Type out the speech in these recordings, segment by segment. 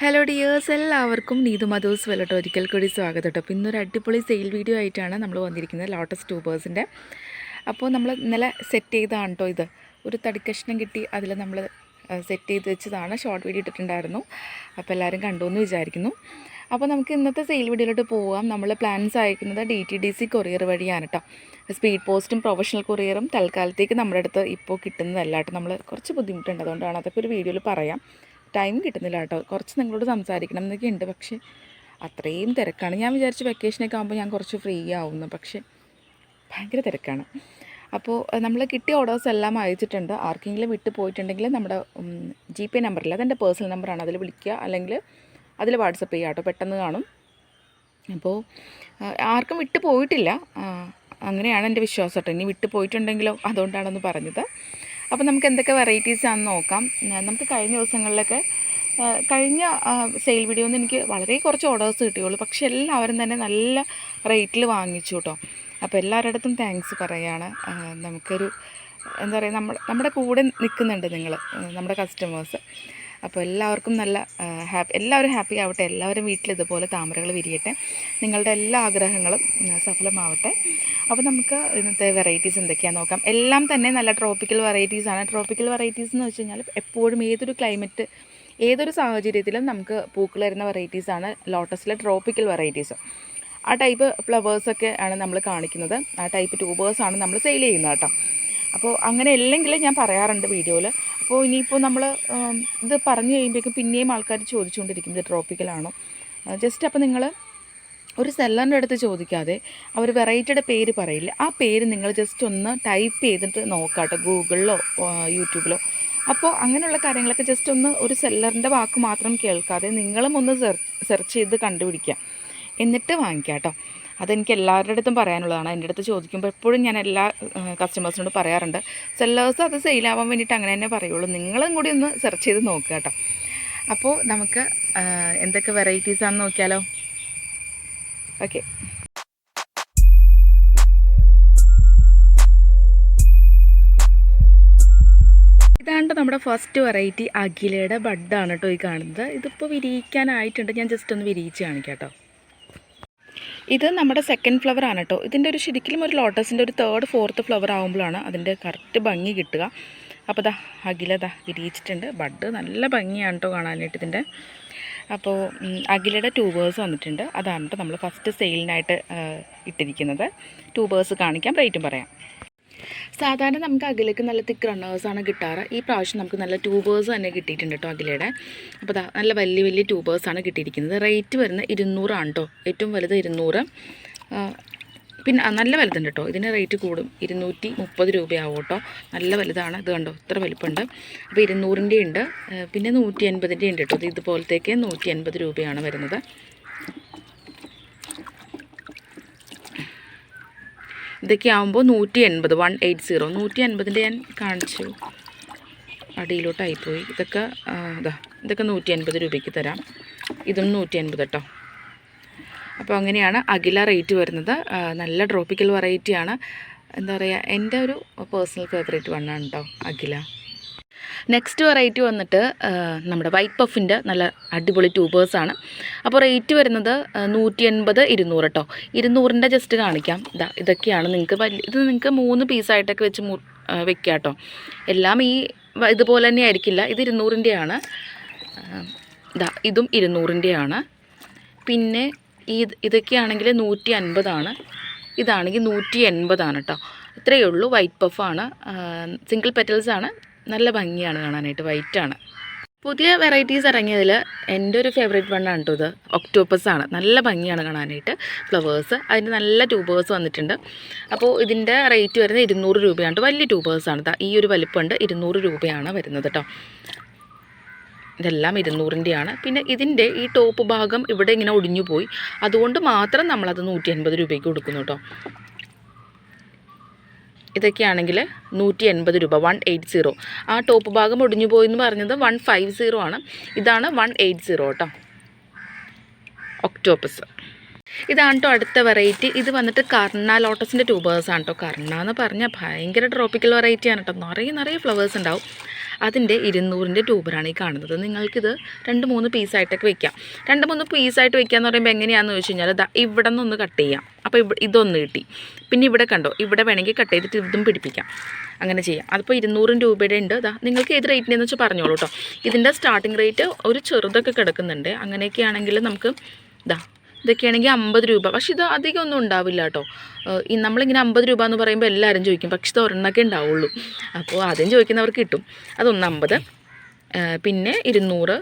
Hello dears എല്ലാവർക്കും നീതു മധൂസ് വെല്ലട്ടോ ഒരിക്കൽ കൂടി സ്വാഗതം കേട്ടോ. അപ്പോൾ ഇന്നൊരു അടിപൊളി സെയിൽ വീഡിയോ ആയിട്ടാണ് നമ്മൾ വന്നിരിക്കുന്നത് ലോട്ടസ് ട്യൂബേഴ്സിന്റെ അപ്പോൾ നമ്മൾ ഇന്നലെ സെറ്റ് ചെയ്തതാണ് കേട്ടോ ഇത്. ഒരു തടിക്കഷ്ണം കിട്ടി. അതിൽ നമ്മൾ സെറ്റ് ചെയ്ത് വെച്ചതാണ്. ഷോർട്ട് വീഡിയോ ഇട്ടിട്ടുണ്ടായിരുന്നു. അപ്പോൾ എല്ലാവരും കണ്ടു എന്ന് വിചാരിക്കുന്നു. അപ്പോൾ നമുക്ക് ഇന്നത്തെ സെയിൽ വീഡിയോയിലോട്ട് പോവാം. നമ്മൾ പ്ലാൻസ് അയക്കുന്നത് D T D C courier വഴിയാണ് കേട്ടോ. സ്പീഡ് പോസ്റ്റും പ്രൊഫഷണൽ കൊറിയറും തൽക്കാലത്തേക്ക് നമ്മുടെ അടുത്ത് ഇപ്പോൾ കിട്ടുന്നതല്ല കേട്ടോ. നമ്മൾ കുറച്ച് ബുദ്ധിമുട്ടുണ്ട്. അതുകൊണ്ടാണ് അതൊക്കെ ഒരു വീഡിയോയിൽ പറയാം. ടൈം കിട്ടുന്നില്ല കേട്ടോ. കുറച്ച് നിങ്ങളോട് സംസാരിക്കണം എന്നൊക്കെ ഉണ്ട്. പക്ഷേ അത്രയും തിരക്കാണ്. ഞാൻ വിചാരിച്ചു വെക്കേഷനൊക്കെ ആകുമ്പോൾ ഞാൻ കുറച്ച് ഫ്രീ ആവുന്നു. പക്ഷേ ഭയങ്കര തിരക്കാണ്. അപ്പോൾ നമ്മൾ കിട്ടിയ ഓർഡേഴ്സ് എല്ലാം അയച്ചിട്ടുണ്ട്. ആർക്കെങ്കിലും വിട്ടു പോയിട്ടുണ്ടെങ്കിൽ നമ്മുടെ ജി പേ നമ്പറിൽ അതെന്റെ പേഴ്സണൽ നമ്പറാണ് അതിൽ വിളിക്കുക. അല്ലെങ്കിൽ അതിൽ വാട്സപ്പ് ചെയ്യുക കേട്ടോ. പെട്ടെന്ന് കാണും. അപ്പോൾ ആർക്കും വിട്ടു പോയിട്ടില്ല. അങ്ങനെയാണ് എന്റെ വിശ്വാസം കേട്ടോ. ഇനി വിട്ടു പോയിട്ടുണ്ടെങ്കിലോ? അതുകൊണ്ടാണെന്ന് പറഞ്ഞത്. അപ്പോൾ നമുക്ക് എന്തൊക്കെ വെറൈറ്റീസ് ആണെന്ന് നോക്കാം. നമുക്ക് കഴിഞ്ഞ ദിവസങ്ങളിലൊക്കെ കഴിഞ്ഞ സെയിൽ വീഡിയോയിൽ നിന്ന് എനിക്ക് വളരെ കുറച്ച് ഓർഡേഴ്സ് കിട്ടിയുള്ളൂ. പക്ഷെ എല്ലാവരും തന്നെ നല്ല റേറ്റിൽ വാങ്ങിച്ചു കേട്ടോ അപ്പോൾ എല്ലാവരുടെ അടുത്തും താങ്ക്സ് പറയുകയാണ് നമുക്കൊരു എന്താ പറയുക നമ്മുടെ നമ്മുടെ കൂടെ നിൽക്കുന്നുണ്ട് നിങ്ങൾ നമ്മുടെ കസ്റ്റമേഴ്സ് അപ്പോൾ എല്ലാവർക്കും നല്ല ഹാപ്പി എല്ലാവരും ഹാപ്പി ആവട്ടെ. എല്ലാവരും വീട്ടിൽ ഇതുപോലെ താമരകൾ വിരിയട്ടെ. നിങ്ങളുടെ എല്ലാ ആഗ്രഹങ്ങളും സഫലമാവട്ടെ. അപ്പോൾ നമുക്ക് ഇന്നത്തെ വെറൈറ്റീസ് എന്തൊക്കെയാണെന്ന് നോക്കാം. എല്ലാം തന്നെ നല്ല ട്രോപ്പിക്കൽ വെറൈറ്റീസാണ് ട്രോപ്പിക്കൽ വെറൈറ്റീസ് എന്ന് വെച്ച് കഴിഞ്ഞാൽ എപ്പോഴും ഏതൊരു ക്ലൈമറ്റ് ഏതൊരു സാഹചര്യത്തിലും നമുക്ക് പൂക്കൾ വരുന്ന വെറൈറ്റീസാണ് ലോട്ടസിലെ ട്രോപ്പിക്കൽ വെറൈറ്റീസ് ആ ടൈപ്പ് ഫ്ലവേഴ്സൊക്കെ ആണ് നമ്മൾ കാണിക്കുന്നത്. ആ ടൈപ്പ് ട്യൂബേഴ്സാണ് നമ്മൾ സെയിൽ ചെയ്യുന്നത് കേട്ടോ. അപ്പോൾ അങ്ങനെ അല്ലെങ്കിൽ ഞാൻ പറയാറുണ്ട് വീഡിയോയിൽ അപ്പോൾ ഇനിയിപ്പോൾ നമ്മൾ ഇത് പറഞ്ഞു കഴിയുമ്പോഴേക്കും പിന്നെയും ആൾക്കാർ ചോദിച്ചുകൊണ്ടിരിക്കും ഇത് ട്രോപ്പിക്കലാണോ ജസ്റ്റ് അപ്പോൾ നിങ്ങൾ ഒരു സെല്ലറിന്റെ അടുത്ത് ചോദിക്കാതെ അവർ വെറൈറ്റിയുടെ പേര് പറയില്ല. ആ പേര് നിങ്ങൾ ജസ്റ്റ് ഒന്ന് ടൈപ്പ് ചെയ്തിട്ട് നോക്കാട്ടോ കേട്ടോ ഗൂഗിളിലോ യൂട്യൂബിലോ. അപ്പോൾ അങ്ങനെയുള്ള കാര്യങ്ങളൊക്കെ ജസ്റ്റ് ഒന്ന് ഒരു സെല്ലറിന്റെ വാക്ക് മാത്രം കേൾക്കാതെ നിങ്ങളും ഒന്ന് സെർച്ച് ചെയ്ത് കണ്ടുപിടിക്കുക. എന്നിട്ട് വാങ്ങിക്കുക അതെനിക്ക് എല്ലാവരുടെ അടുത്തും പറയാനുള്ളതാണ്. എന്റെ അടുത്ത് ചോദിക്കുമ്പോൾ എപ്പോഴും ഞാൻ എല്ലാ കസ്റ്റമേഴ്സിനോട് പറയാറുണ്ട്. സെല്ലേഴ്സ് അത് സെയിലാവാൻ വേണ്ടിയിട്ട് അങ്ങനെ തന്നെ പറയുള്ളൂ. നിങ്ങളും കൂടി ഒന്ന് സെർച്ച് ചെയ്ത് നോക്കുക കേട്ടോ. അപ്പോൾ നമുക്ക് എന്തൊക്കെ വെറൈറ്റീസാണെന്ന് നോക്കിയാലോ? ഓക്കെ. ഇതാണ്ട് നമ്മുടെ ഫസ്റ്റ് വെറൈറ്റി അഖിലയുടെ ബഡാണ് കേട്ടോ ഈ കാണുന്നത്. ഇതിപ്പോൾ വിരിയിക്കാനായിട്ടുണ്ട്. ഞാൻ ജസ്റ്റ് ഒന്ന് വിരിയിച്ച് കാണിക്കാം ഇത് നമ്മുടെ സെക്കൻഡ് ഫ്ലവർ ആണ് കേട്ടോ ഇതിന്റെ ഒരു ശരിക്കും ഒരു ലോട്ടസിന്റെ ഒരു തേർഡ് ഫോർത്ത് ഫ്ലവർ ആകുമ്പോഴാണ് അതിന്റെ കറക്റ്റ് ഭംഗി കിട്ടുക. അപ്പോൾ ദാ അഖില ദാ വിരിയിച്ചിട്ടുണ്ട്. ബഡ് നല്ല ഭംഗിയാണ് കേട്ടോ കാണാനായിട്ട് ഇതിന്റെ അപ്പോൾ അഖിലയുടെ ട്യൂബേഴ്സ് വന്നിട്ടുണ്ട്. അതാണ് കേട്ടോ നമ്മൾ ഫസ്റ്റ് സെയിലിനായിട്ട് ഇട്ടിരിക്കുന്നത്. ട്യൂബേഴ്സ് കാണിക്കാം റേറ്റും പറയാം. സാധാരണ നമുക്ക് അഖിലേക്ക് നല്ല തിക്ക് റണ്ണേഴ്സാണ് കിട്ടാറ്. ഈ പ്രാവശ്യം നമുക്ക് നല്ല ട്യൂബേഴ്സ് തന്നെ കിട്ടിയിട്ടുണ്ട് കേട്ടോ അഖിലയുടെ. അപ്പോൾ നല്ല വലിയ വലിയ ട്യൂബേഴ്സാണ് കിട്ടിയിരിക്കുന്നത്. റേറ്റ് വരുന്നത് ഇരുന്നൂറാണ് കേട്ടോ ഏറ്റവും വലുത് ഇരുന്നൂറ്. പിന്നെ നല്ല വലുതുണ്ട് കേട്ടോ ഇതിന് റേറ്റ് കൂടും. ഇരുന്നൂറ്റി മുപ്പത് രൂപയാവും കേട്ടോ നല്ല വലുതാണ്. ഇത് കണ്ടോ? ഇത്ര വലുപ്പമുണ്ട് അപ്പോൾ ഇരുന്നൂറിന്റെ ഉണ്ട്. പിന്നെ നൂറ്റി അൻപതിന്റെ ഉണ്ട് കേട്ടോ ഇത് ഇതുപോലത്തേക്ക് നൂറ്റി അൻപത് രൂപയാണ് വരുന്നത്. ഇതൊക്കെ ആകുമ്പോൾ നൂറ്റി എൺപത് വൺ എയ്റ്റ് സീറോ. നൂറ്റി അൻപതിന്റെ ഞാൻ കാണിച്ചു. അടിയിലോട്ടായിപ്പോയി. ഇതൊക്കെ ഇതൊക്കെ നൂറ്റി അൻപത് രൂപയ്ക്ക് തരാം. ഇതും നൂറ്റി അൻപത് കേട്ടോ അപ്പോൾ അങ്ങനെയാണ് അഖില റേറ്റ് വരുന്നത്. നല്ല ട്രോപ്പിക്കൽ വെറൈറ്റിയാണ് എന്താ പറയുക എന്റെ ഒരു പേഴ്സണൽ ഫേവറേറ്റ് വണ്ണാണ് കേട്ടോ അഖില. നെക്സ്റ്റ് വെറൈറ്റി വന്നിട്ട് നമ്മുടെ വൈറ്റ് പഫിന്റെ നല്ല അടിപൊളി ട്യൂബേഴ്സാണ് അപ്പോൾ റേറ്റ് വരുന്നത് നൂറ്റി എൺപത് ഇരുന്നൂറ് കേട്ടോ ഇരുന്നൂറിന്റെ ജസ്റ്റ് കാണിക്കാം. ഇതാ ഇതൊക്കെയാണ് നിങ്ങൾക്ക് ഇത് നിങ്ങൾക്ക് മൂന്ന് പീസായിട്ടൊക്കെ വെച്ച് മൂ ആ, കേട്ടോ എല്ലാം ഈ ഇതുപോലെ തന്നെ ആയിരിക്കില്ല. ഇത് ഇരുന്നൂറിന്റെയാണ് ഇതാ ഇതും ഇരുന്നൂറിന്റെയാണ് പിന്നെ ഈ ഇതൊക്കെയാണെങ്കിൽ നൂറ്റി അൻപതാണ് ഇതാണെങ്കിൽ നൂറ്റി എൺപതാണ് കേട്ടോ ഇത്രയേ ഉള്ളൂ. വൈറ്റ് പഫാണ് സിംഗിൾ പെറ്റൽസ് ആണ്. നല്ല ഭംഗിയാണ് കാണാനായിട്ട്. വൈറ്റ് ആണ്. പുതിയ വെറൈറ്റീസ് ഇറങ്ങിയതിൽ എന്റെ ഒരു ഫേവറേറ്റ് വണ്ണാണ് കേട്ടോ ഇത്. ഒക്ടോപ്പസ് ആണ്. നല്ല ഭംഗിയാണ് കാണാനായിട്ട്. ഫ്ലവേഴ്സ് അതിന്റെ നല്ല ട്യൂബേഴ്സ് വന്നിട്ടുണ്ട്. അപ്പോൾ ഇതിന്റെ റേറ്റ് വരുന്നത് ഇരുന്നൂറ് രൂപയാണ്. വലിയ ട്യൂബേഴ്സാണ് ഈ ഒരു വലിപ്പമുണ്ട്. ഇരുന്നൂറ് രൂപയാണ് വരുന്നത് കേട്ടോ ഇതെല്ലാം ഇരുന്നൂറിന്റെയാണ്. പിന്നെ ഇതിന്റെ ഈ ടോപ്പ് ഭാഗം ഇവിടെ ഇങ്ങനെ ഒടിഞ്ഞു പോയി. അതുകൊണ്ട് മാത്രം നമ്മളത് നൂറ്റി അൻപത് രൂപയ്ക്ക് കൊടുക്കുന്നു കേട്ടോ ഇതൊക്കെയാണെങ്കിൽ നൂറ്റി എൺപത് രൂപ വൺ എയ്റ്റ് സീറോ ആ ടോപ്പ് ഭാഗം ഒടിഞ്ഞു പോയി എന്ന് പറഞ്ഞത് വൺ ഫൈവ് സീറോ ആണ്. ഇതാണ് വൺ എയ്റ്റ് സീറോ കേട്ടോ ഒക്ടോപ്പസ് ഇതാണ് കേട്ടോ അടുത്ത വെറൈറ്റി ഇത് വന്നിട്ട് കർണ ലോട്ടസിന്റെ ട്യൂബേഴ്സാണ് കേട്ടോ കർണ എന്ന് പറഞ്ഞാൽ ഭയങ്കര ട്രോപ്പിക്കൽ വെറൈറ്റിയാണ് കേട്ടോ നിറയെ നിറയെ ഫ്ലവേഴ്സ് ഉണ്ടാവും. അതിന്റെ ഇരുന്നൂറിന്റെ ട്യൂബറാണ് ഈ കാണുന്നത്. നിങ്ങൾക്കിത് രണ്ട് മൂന്ന് പീസായിട്ടൊക്കെ വെക്കാം. രണ്ട് മൂന്ന് പീസായിട്ട് വെക്കുക എന്ന് പറയുമ്പോൾ എങ്ങനെയാണെന്ന് ചോദിച്ചു കഴിഞ്ഞാൽ ഇവിടെ നിന്നൊന്ന് കട്ട് ചെയ്യാം. അപ്പോൾ ഇവ ഇതൊന്ന് കിട്ടി. പിന്നെ ഇവിടെ കണ്ടോ ഇവിടെ വേണമെങ്കിൽ കട്ട് ചെയ്തിട്ട് ഇതും പിടിപ്പിക്കാം. അങ്ങനെ ചെയ്യാം. അതിപ്പോൾ ഇരുന്നൂറും രൂപയുടെ ഉണ്ട്. അതാ നിങ്ങൾക്ക് ഏത് റേറ്റിനെന്ന് വെച്ചാൽ പറഞ്ഞോളൂ കേട്ടോ ഇതിന്റെ സ്റ്റാർട്ടിംഗ് റേറ്റ് ഒരു ചെറുതൊക്കെ കിടക്കുന്നുണ്ട്. അങ്ങനെയൊക്കെ ആണെങ്കിൽ നമുക്ക് ഇതാ ഇതൊക്കെയാണെങ്കിൽ അമ്പത് രൂപ. പക്ഷെ ഇത് അധികം ഒന്നും ഉണ്ടാവില്ല കേട്ടോ. ഈ നമ്മളിങ്ങനെ അമ്പത് രൂപ എന്ന് പറയുമ്പോൾ എല്ലാവരും ചോദിക്കും. പക്ഷെ ഇത് ഒരെണ്ണമൊക്കെ ഉണ്ടാവുള്ളൂ. അപ്പോൾ ആദ്യം ചോദിക്കുന്നവർക്ക് കിട്ടും. അതൊന്ന് അമ്പത് പിന്നെ ഇരുന്നൂറ്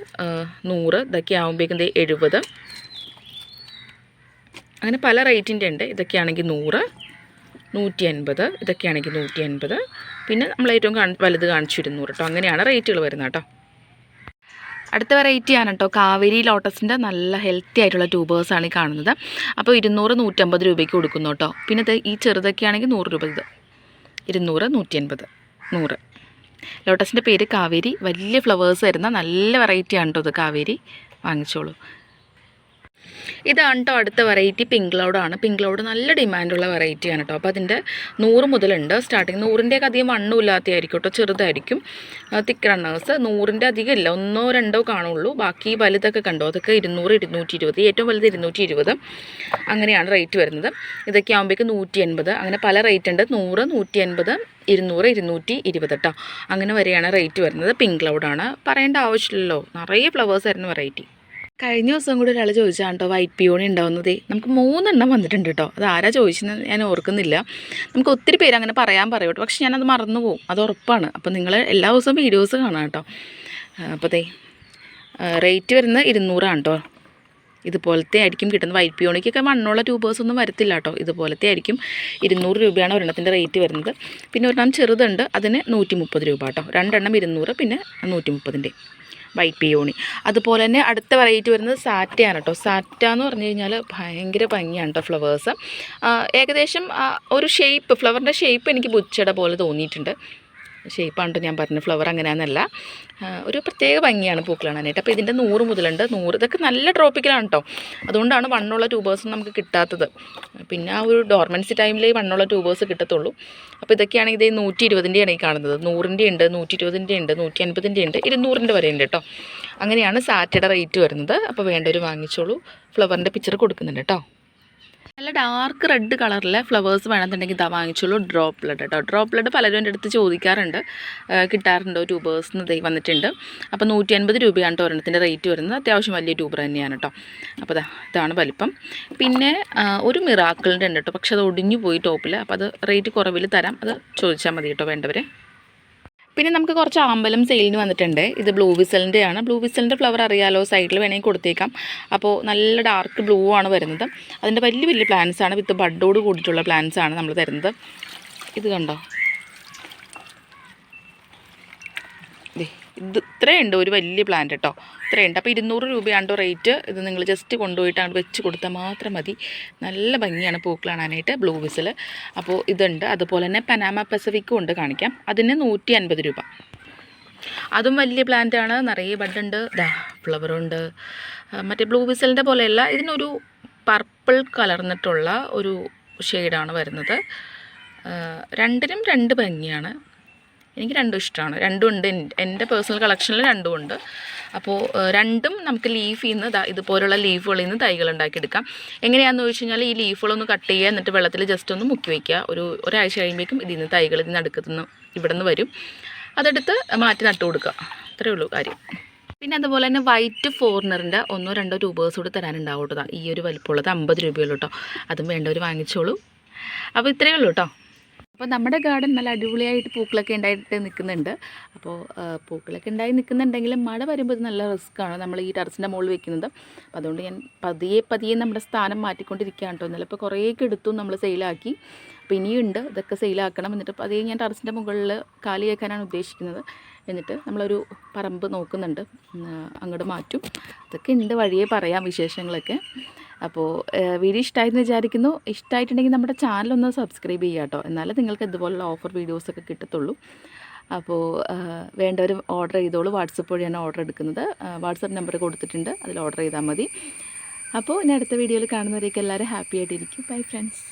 നൂറ് ഇതൊക്കെ ആകുമ്പോഴേക്കും എഴുപത്. അങ്ങനെ പല റേറ്റിന്റെ ഉണ്ട്. ഇതൊക്കെയാണെങ്കിൽ നൂറ് നൂറ്റി അൻപത് ഇതൊക്കെയാണെങ്കിൽ നൂറ്റി അൻപത് പിന്നെ നമ്മൾ ഏറ്റവും കാണി വലുത് കാണിച്ചു ഇരുന്നൂറ് കേട്ടോ. അങ്ങനെയാണ് റേറ്റുകൾ വരുന്നത് കേട്ടോ. അടുത്ത വെറൈറ്റി ആണ് കേട്ടോ കാവേരി ലോട്ടസിന്റെ നല്ല ഹെൽത്തി ആയിട്ടുള്ള ട്യൂബേഴ്സാണ് ഈ കാണുന്നത്. അപ്പോൾ ഇരുന്നൂറ് നൂറ്റമ്പത് രൂപയ്ക്ക് കൊടുക്കുന്നു കേട്ടോ പിന്നെ ഇത് ഈ ചെറുതൊക്കെ ആണെങ്കിൽ നൂറ് രൂപ ഇത്. ഇരുന്നൂറ് നൂറ്റി അൻപത് നൂറ്. ലോട്ടസിന്റെ പേര് കാവേരി. വലിയ ഫ്ലവേഴ്സ് വരുന്ന നല്ല വെറൈറ്റി ആണ് കേട്ടോ ഇത് കാവേരി. വാങ്ങിച്ചോളൂ. ഇതാണ് കേട്ടോ അടുത്ത വെറൈറ്റി പിങ്ക് ക്ലൗഡാണ് പിങ്ക് ക്ലൗഡ് നല്ല ഡിമാൻഡുള്ള വെറൈറ്റിയാണ് കേട്ടോ അപ്പോൾ അതിന്റെ നൂറ് മുതലുണ്ട്. സ്റ്റാർട്ടിങ് നൂറിന്റെയൊക്കെ അധികം വണ്ണം ഇല്ലാത്തതായിരിക്കും കേട്ടോ ചെറുതായിരിക്കും. തിക്ക് റണ്ണേഴ്സ് നൂറിന്റെ അധികം ഇല്ല. ഒന്നോ രണ്ടോ കാണുള്ളൂ. ബാക്കി വലുതൊക്കെ കണ്ടോ? അതൊക്കെ ഇരുന്നൂറ് ഇരുന്നൂറ്റി ഇരുപത് ഏറ്റവും വലുത് ഇരുന്നൂറ്റി ഇരുപത് അങ്ങനെയാണ് റേറ്റ് വരുന്നത്. ഇതൊക്കെ ആകുമ്പോഴേക്ക് നൂറ്റി എൺപത് അങ്ങനെ പല റേറ്റ് ഉണ്ട്. നൂറ് നൂറ്റി എൺപത് ഇരുന്നൂറ് ഇരുന്നൂറ്റി ഇരുപത് കേട്ടോ അങ്ങനെ വരെയാണ് റേറ്റ് വരുന്നത്. പിങ്ക് ക്ലൗഡാണ് പറയേണ്ട ആവശ്യമില്ലല്ലോ. നിറയെ ഫ്ലവേഴ്സ് ആയിരുന്നു വെറൈറ്റി കഴിഞ്ഞ ദിവസം കൂടി ഒരാൾ ചോദിച്ചാണ് കേട്ടോ വൈറ്റ് പിയോണി ഉണ്ടാവുന്നത് നമുക്ക് മൂന്നെണ്ണം വന്നിട്ടുണ്ട് കേട്ടോ അത് ആരാ ചോദിച്ചെന്ന് ഞാൻ ഓർക്കുന്നില്ല. നമുക്ക് ഒത്തിരി പേര് അങ്ങനെ പറയാൻ പറയൂട്ടോ. പക്ഷെ ഞാനത് മറന്നു പോകും അത് ഉറപ്പാണ്. അപ്പോൾ നിങ്ങൾ എല്ലാ ദിവസവും വീഡിയോസ് കാണാം കേട്ടോ അപ്പോൾ ദേ റേറ്റ് വരുന്നത് ഇരുന്നൂറാണ് കേട്ടോ ഇതുപോലത്തെ ആയിരിക്കും കിട്ടുന്നത്. വൈറ്റ് പിയോണിക്കൊക്കെ മണ്ണുള്ള ട്യൂബേഴ്സ് ഒന്നും വരത്തില്ല കേട്ടോ ഇതുപോലത്തെ ആയിരിക്കും ഇരുന്നൂറ് രൂപയാണ് ഒരെണ്ണത്തിന്റെ റേറ്റ് വരുന്നത്. പിന്നെ ഒരെണ്ണം ചെറുതുണ്ട്. അതിന് നൂറ്റി മുപ്പത് രൂപ കേട്ടോ രണ്ടെണ്ണം ഇരുന്നൂറ് പിന്നെ നൂറ്റി മുപ്പതിന്റെ വൈറ്റ് പിയോണി അതുപോലെ തന്നെ അടുത്ത വെറൈറ്റി വരുന്നത് സാറ്റയാണ് കേട്ടോ സാറ്റ എന്ന് പറഞ്ഞു കഴിഞ്ഞാൽ ഭയങ്കര ഭംഗിയാണ് കേട്ടോ ഫ്ലവേഴ്സ് ഏകദേശം ഒരു ഷേപ്പ് ഫ്ലവറിന്റെ ഷേപ്പ് എനിക്ക് ബുച്ചയുടെ പോലെ തോന്നിയിട്ടുണ്ട്. ഷേപ്പാണ് ഞാൻ പറഞ്ഞ ഫ്ലവർ അങ്ങനെയാണെന്നല്ല ഒരു പ്രത്യേക ഭംഗിയാണ് പൂക്കൾ കാണാനായിട്ട് അപ്പോൾ ഇതിന്റെ നൂറ് മുതലുണ്ട്. നൂറ് ഇതൊക്കെ നല്ല ട്രോപ്പിക്കലാണ് കേട്ടോ അതുകൊണ്ടാണ് വണ്ണുള്ള ട്യൂബേഴ്സും നമുക്ക് കിട്ടാത്തത്. പിന്നെ ആ ഒരു ഡോർമൻസി ടൈമിലേ വണ്ണുള്ള ട്യൂബേഴ്സ് കിട്ടത്തുള്ളൂ. അപ്പോൾ ഇതൊക്കെയാണെങ്കിൽ ഇത് നൂറ്റി ഇരുപതിന്റെയാണ് ഈ കാണുന്നത്. നൂറിന്റെ ഉണ്ട് നൂറ്റി ഇരുപതിന്റെ ഉണ്ട് നൂറ്റി അൻപതിന്റെ ഉണ്ട് ഇരുന്നൂറിന്റെ വരെ ഉണ്ട് കേട്ടോ അങ്ങനെയാണ് സാറ്റയുടെ റേറ്റ് വരുന്നത്. അപ്പോൾ വേണ്ടവർ വാങ്ങിച്ചോളൂ. ഫ്ലവറിന്റെ പിക്ചർ കൊടുക്കുന്നുണ്ട് കേട്ടോ നല്ല ഡാർക്ക് റെഡ് കളറിലെ ഫ്ലവേഴ്സ് വേണമെന്നുണ്ടെങ്കിൽ ഇതാ വാങ്ങിച്ചോളൂ. ഡ്രോപ്പ് ബ്ലഡ് കേട്ടോ ഡ്രോപ്പ് ബ്ലഡ് പലരും എന്റെ അടുത്ത് ചോദിക്കാറുണ്ട്. കിട്ടാറുണ്ടോ. ട്യൂബേഴ്സ് എന്ന് ദൈവം വന്നിട്ടുണ്ട്. അപ്പോൾ നൂറ്റി അൻപത് രൂപയാണ് കേട്ടോ ഒരെണ്ണത്തിന്റെ റേറ്റ് വരുന്നത്. അത്യാവശ്യം വലിയ ട്യൂബർ തന്നെയാണ് കേട്ടോ. അപ്പോൾ അതാ ഇതാണ് വലിപ്പം. പിന്നെ ഒരു മിറാക്കിളിന്റെ ഉണ്ട് കേട്ടോ. പക്ഷെ അത് ഒടിഞ്ഞു പോയി ടോപ്പിൽ അപ്പോൾ അത് റേറ്റ് കുറവിൽ തരാം. അത് ചോദിച്ചാൽ മതി കേട്ടോ വേണ്ടവരെ. പിന്നെ നമുക്ക് കുറച്ച് ആമ്പലും സെയിലിന് വന്നിട്ടുണ്ട്. ഇത് ബ്ലൂ വിസലിന്റെ ആണ്. ബ്ലൂ വിസലിന്റെ ഫ്ലവർ അറിയാലോ? സൈഡിൽ വേണമെങ്കിൽ കൊടുത്തേക്കാം. അപ്പോൾ നല്ല ഡാർക്ക് ബ്ലൂ ആണ് വരുന്നത്. അതിന്റെ വലിയ വലിയ പ്ലാന്റ്സ് ആണ്. വിത്ത് ബഡോട് കൂടിയിട്ടുള്ള പ്ലാന്റ്സ് ആണ് നമ്മൾ തരുന്നത്. ഇത് കണ്ടോ? ഇത് ഇത്രയുണ്ട് ഒരു വലിയ പ്ലാന്റ് കേട്ടോ. ഇത്രയുണ്ട്. അപ്പോൾ ഇരുന്നൂറ് രൂപയാണ് റേറ്റ്? ഇത് നിങ്ങൾ ജസ്റ്റ് കൊണ്ടുപോയിട്ട് അങ്ങോട്ട് വെച്ച് കൊടുത്താൽ മാത്രം മതി. നല്ല ഭംഗിയാണ് പൂക്കൾ കാണാനായിട്ട് ബ്ലൂ വിസിൽ അപ്പോൾ ഇതുണ്ട്. അതുപോലെ തന്നെ പനാമ പസഫിക്കും ഉണ്ട് കാണിക്കാം. അതിന് നൂറ്റി അൻപത് രൂപ. അതും വലിയ പ്ലാന്റ് ആണ്. നിറയെ ബഡുണ്ട്. ദാ ഫ്ലവറുണ്ട് മറ്റേ ബ്ലൂ വിസലിന്റെ പോലെയല്ല. ഇതിനൊരു പർപ്പിൾ കലർന്നിട്ടുള്ള ഒരു ഷെയ്ഡാണ് വരുന്നത്. രണ്ടിനും രണ്ട് ഭംഗിയാണ്. എനിക്ക് രണ്ടും ഇഷ്ടമാണ്. രണ്ടും ഉണ്ട്. എന്റെ പേഴ്സണൽ കളക്ഷനിൽ രണ്ടും ഉണ്ട്. അപ്പോൾ രണ്ടും നമുക്ക് ലീഫിൽ നിന്ന് ഇതുപോലുള്ള ലീഫുകളിൽ നിന്ന് തൈകൾ ഉണ്ടാക്കിയെടുക്കാം. എങ്ങനെയാണെന്ന് ചോദിച്ചു കഴിഞ്ഞാൽ ഈ ലീഫുകളൊന്ന് കട്ട് ചെയ്യുക എന്നിട്ട് വെള്ളത്തിൽ ജസ്റ്റ് ഒന്ന് മുക്കി വയ്ക്കുക ഒരു ഒരാഴ്ച കഴിയുമ്പോഴേക്കും ഇതിൽ നിന്ന് തൈകൾ ഇതിൽ നിന്ന് അടുക്കത്തു നിന്ന് ഇവിടെ നിന്ന് വരും. അതെടുത്ത് മാറ്റി നട്ടു കൊടുക്കുക. അത്രയേ ഉള്ളൂ കാര്യം. പിന്നെ അതുപോലെ തന്നെ വൈറ്റ് ഫോറിനറിന്റെ ഒന്നോ രണ്ടോ രൂപേഴ്സ് കൂടി തരാനുണ്ടാവും കേട്ടോ ഈ ഒരു വലിപ്പമുള്ളത് അമ്പത് രൂപയുള്ളൂ കേട്ടോ. അതും വേണ്ടവർ വാങ്ങിച്ചോളൂ. അപ്പോൾ ഇത്രയേ ഉള്ളൂ കേട്ടോ. അപ്പോൾ നമ്മുടെ ഗാർഡൻ നല്ല അടിപൊളിയായിട്ട് പൂക്കളൊക്കെ ഉണ്ടായിട്ട് നിൽക്കുന്നുണ്ട് അപ്പോൾ പൂക്കളൊക്കെ ഉണ്ടായി നിൽക്കുന്നുണ്ടെങ്കിലും മഴ വരുമ്പോൾ നല്ല റിസ്ക്കാണ് നമ്മൾ ഈ ടെറസിന്റെ മുകളിൽ വെക്കുന്നത്. അപ്പോൾ അതുകൊണ്ട് ഞാൻ പതിയെ പതിയെ നമ്മുടെ സ്ഥാനം മാറ്റിക്കൊണ്ടിരിക്കുകയാണ് കേട്ടോ. ഇന്നലെ ഇപ്പോൾ കുറേയൊക്കെ എടുത്തു നമ്മൾ സെയിലാക്കി അപ്പോൾ ഇനിയുണ്ട്. ഇതൊക്കെ സെയിലാക്കണം എന്നിട്ട് പതിയെ ഞാൻ ടെറസിന്റെ മുകളിൽ കാലിയാക്കാനാണ് ഉദ്ദേശിക്കുന്നത്. എന്നിട്ട് നമ്മളൊരു പറമ്പ് നോക്കുന്നുണ്ട്. അങ്ങോട്ട് മാറ്റും. അതൊക്കെ ഉണ്ട് വഴിയേ പറയാം വിശേഷങ്ങളൊക്കെ. അപ്പോൾ വീഡിയോ ഇഷ്ടമായെന്ന് വിചാരിക്കുന്നു. ഇഷ്ടമായിട്ടുണ്ടെങ്കിൽ നമ്മുടെ ചാനലൊന്ന് സബ്സ്ക്രൈബ് ചെയ്യുക കേട്ടോ. എന്നാലേ നിങ്ങൾക്ക് ഇതുപോലുള്ള ഓഫർ വീഡിയോസൊക്കെ കിട്ടത്തുള്ളൂ. അപ്പോൾ വേണ്ടവർ ഓർഡർ ചെയ്തോളൂ. വാട്സപ്പ് വഴിയാണ് ഓർഡർ എടുക്കുന്നത്. വാട്സപ്പ് നമ്പർ കൊടുത്തിട്ടുണ്ട്. അതിൽ ഓർഡർ ചെയ്താൽ മതി. അപ്പോൾ ഇനി അടുത്ത വീഡിയോയിൽ കാണുന്നവരേക്ക് എല്ലാവരും ഹാപ്പി ആയിട്ടിരിക്കും. Bye friends